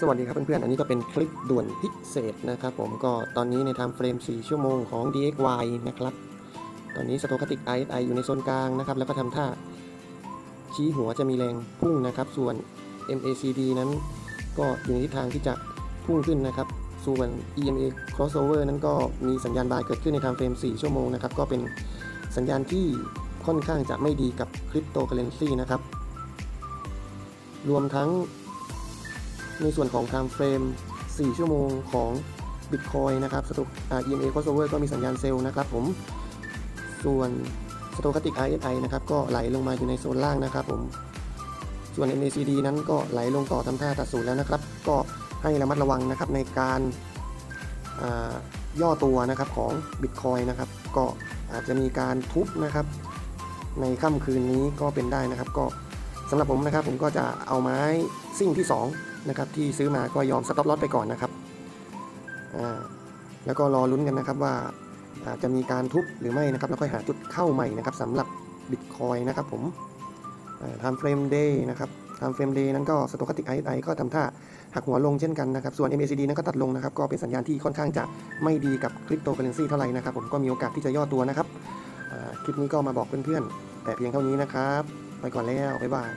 สวัสดีครับเพื่อนๆ อันนี้ก็เป็นคลิปด่วนพิเศษนะครับผมก็ตอนนี้ในไทม์เฟรม 4 ชั่วโมงของ DXY นะครับ ตอนนี้สโต c าติก RSI อยู่ในโซนกลางนะครับ แล้วก็ทำท่าชี้หัวจะมีแรงพุ่งนะครับ ส่วน MACD นั้นก็อยู่ในทิศทางที่จะพุ่งขึ้นนะครับ ส่วน EMA crossover นั้นก็มีสัญญาณบายเกิดขึ้นในไทม์เฟรม 4 ชั่วโมงนะครับ ก็เป็นสัญญาณที่ค่อนข้างจะไม่ดีกับคริปโตเคอเรนซีนะครับ รวมทั้ง ในส่วนของ time frame 4 ชั่วโมงของ Bitcoin นะครับสตุอ่า EMA crossover ก็มีสัญญาณเซลล์นะครับผม ส่วน Stochastic RSI นะครับก็ไหลลงมาอยู่ในโซนล่างนะครับผม ส่วน MACD นั้นก็ไหลลงต่อทำท่าตัดศูนย์แล้วนะครับ ก็ให้ระมัดระวังนะครับในการาย่อตัวนะครับของ Bitcoin นะครับ ก็อาจจะมีการทุบนะครับ ในค่ำคืนนี้ก็เป็นได้นะครับก็ สำหรับผมนะครับผมก็จะเอาไม้ซิ่งที่2นะครับที่ซื้อมาก็ยอมสต็อปลอตไปก่อนนะครับแล้วก็รอลุ้นกันนะครับว่าจะมีการทุบหรือไม่นะครับแล้วค่อยหาจุดเข้าใหม่นะครับสำหรับ Bitcoin นะครับผมทำเฟรมเดย์นะครับทำเฟรมเดย์นั้นก็สโตคติกไอไอก็ทำท่าหักหัวลงเช่นกันนะครับ ส่วน MACD นั้นก็ตัดลงนะครับ ก็เป็นสัญญาณที่ค่อนข้างจะไม่ดีกับคริปโตเคอเรนซีเท่าไหร่นะครับ ผมก็มีโอกาสที่จะย่อตัวนะครับ คลิปนี้ก็มาบอกเพื่อนๆ แต่เพียงเท่านี้นะครับ ไปก่อนแล้ว บ๊ายบาย